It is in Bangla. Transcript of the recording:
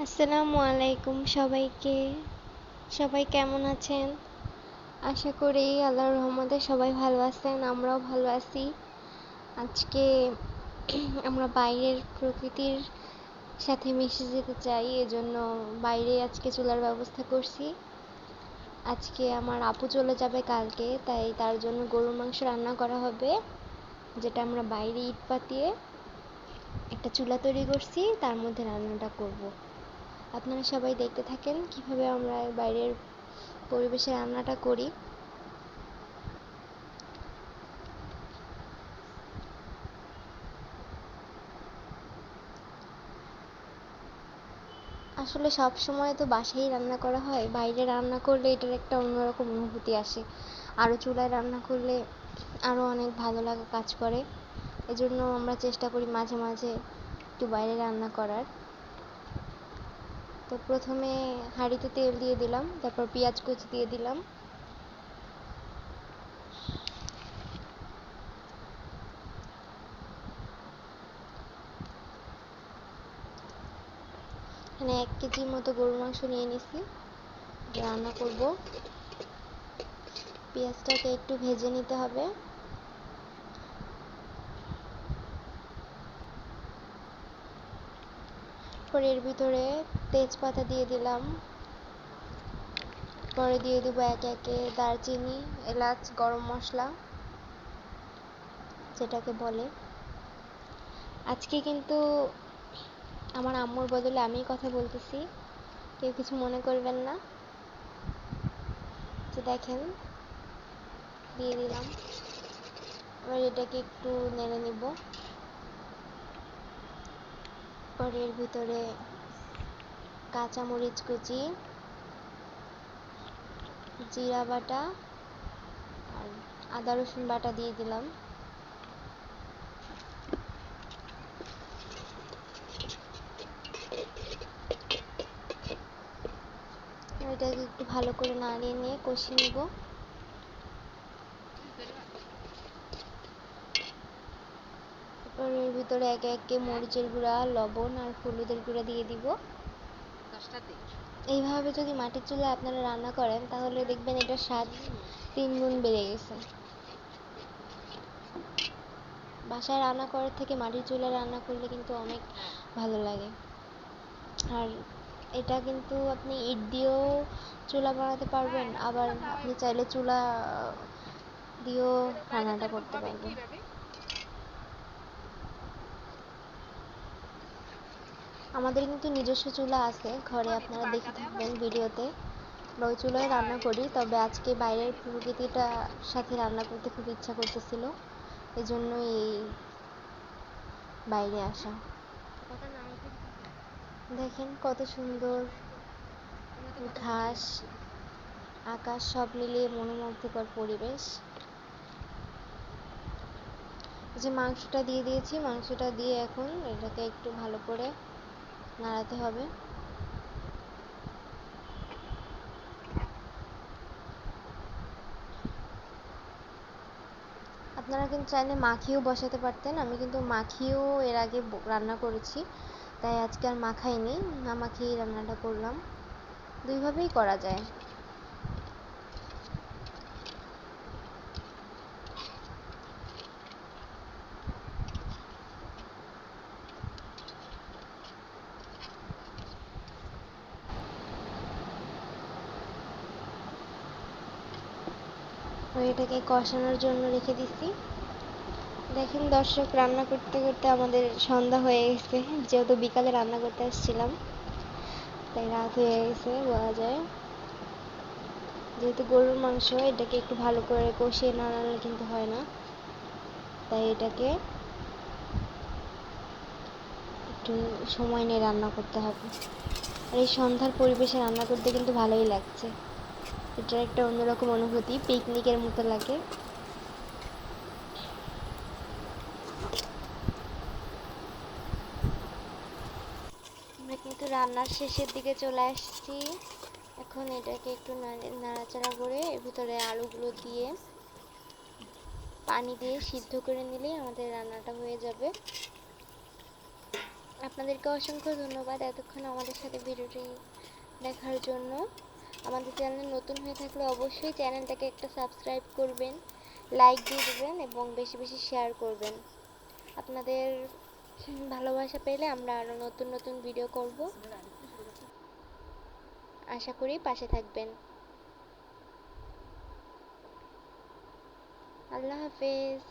আসসালামু আলাইকুম সবাইকে। সবাই কেমন আছেন? আশা করি আল্লাহর রহমতে সবাই ভালো আছেন, আমরাও ভালো আছি। আজকে আমরা বাইরের প্রকৃতির সাথে মিশে যেতে চাই, এজন্য বাইরে আজকে চুলার ব্যবস্থা করছি। আজকে আমার আপু চলে যাবে কালকে, তাই তার জন্য গরুর মাংস রান্না করা হবে, যেটা আমরা বাইরে ইট পাতিয়ে একটা চুলা তৈরি করছি, তার মধ্যে রান্নাটা করব। আপনারা সবাই দেখতে থাকেন কীভাবে আমরা বাইরের পরিবেশে রান্নাটা করি। আসলে সব সময় তো বাসায় রান্না করা হয়, বাইরে রান্না করলে এটার একটা অন্যরকম অনুভূতি আসে। আরও চুলায় রান্না করলে আরও অনেক ভালো লাগা কাজ করে। এজন্য আমরা চেষ্টা করি মাঝে মাঝে একটু বাইরে রান্না করার। তো প্রথমে হাঁড়িতে তেল দিয়ে দিলাম, তারপর পেঁয়াজ কুচি দিয়ে দিলাম। এখানে এক কেজির মতো গরুর মাংস নিয়ে নিছি রান্না করব। পেঁয়াজটাকে একটু ভেজে নিতে হবে। পরে এর ভিতরে তেজপাতা দিয়ে দিলাম। পরে দিয়ে দেব একে একে দারচিনি, এলাচ, গরম মশলা, যেটাকে বলে। আজকে কিন্তু আমার আম্মুর বদলে আমিই কথা বলতেছি। কেউ কিছু মনে করবেন না। তো দেখেন, দিয়ে দিলাম। এবার এটাকে একটু নেড়ে নিব। পরে এর ভিতরে কাঁচামরিচ কুচি, জিরা বাটা আর আদা রসুন বাটা দিয়ে দিলাম। এটাকে একটু ভালো করে নাড়িয়ে নিয়ে কষিয়ে নেব তারপর এর ভিতরে একে একে মরিচের গুঁড়া লবণ আর হলুদের গুঁড়া দিয়ে দিব। এইভাবে যদি মাটির চুলায় আপনারা রান্না করেন তাহলে দেখবেন এটার স্বাদ তিন গুণ বেড়ে গেছে। বাসায় রান্না করার থেকে মাটির চুলায় রান্না করলে কিন্তু অনেক ভালো লাগে। আর এটা কিন্তু আপনি ইট দিয়েও চুলা বানাতে পারবেন আবার আপনি চাইলে চুলা দিয়েও রান্নাটা করতে পারবেন। আমাদের কিন্তু নিজস্ব চুলা আছে, ঘরে আপনারা দেখে থাকবেন ভিডিওতে। আমরা ওই চুলায় রান্না করি, তবে আজকে বাইরের প্রকৃতিটা সাথে রান্না করতে খুব ইচ্ছা করতেছিল এই জন্যই এই বাইরে আসা। দেখেন কত সুন্দর ঘাস, আকাশ, সব মিলিয়ে মনোমুগ্ধকর পরিবেশ। যে মাংসটা দিয়ে দিয়েছি, মাংসটা দিয়ে এখন এটাকে একটু ভালো করে নাড়াতে হবে। আপনারা কিন্তু চাইলে মাখিয়েও বসাতে পারতেন। আমি কিন্তু মাখিয়েও এর আগে রান্না করেছি। তাই আজকে আর মাখাইনি। না মাখিয়েই রান্নাটা করলাম। দুইভাবেই করা যায়। এটাকে কষানোর জন্য রেখে দিচ্ছি। দেখেন দর্শক, রান্না করতে করতে আমাদের সন্ধ্যা হয়ে গেছে। যেহেতু বিকালে রান্না করতে আসছিলাম, তাই রাত হয়ে গেছে বলা যায়। যেহেতু গরুর মাংস, এটাকে একটু ভালো করে কষিয়ে না নাড়লে কিন্তু হয় না। তাই এটাকে একটু সময় নিয়ে রান্না করতে হবে। আর এই সন্ধ্যার পরিবেশে রান্না করতে কিন্তু ভালোই লাগছে। এটার একটা অন্যরকম অনুভূতি, পিকনিকের মতো লাগে। আমরা কিন্তু রান্নার শেষের দিকে চলে আসছি। এখন এটাকে একটু নাড়াচাড়া করে এর ভিতরে আলুগুলো দিয়ে পানি দিয়ে সিদ্ধ করে নিলেই আমাদের রান্নাটা হয়ে যাবে। আপনাদেরকে অসংখ্য ধন্যবাদ এতক্ষণ আমাদের সাথে ভিডিওটি দেখার জন্য। আমাদের চ্যানেল নতুন হয়ে থাকলে অবশ্যই চ্যানেলটাকে একটা সাবস্ক্রাইব করবেন লাইক দিয়ে দেবেন এবং বেশি বেশি শেয়ার করবেন। আপনাদের ভালোবাসা পেলে আমরা আরও নতুন নতুন ভিডিও করব। আশা করি পাশে থাকবেন। আল্লাহ হাফেজ।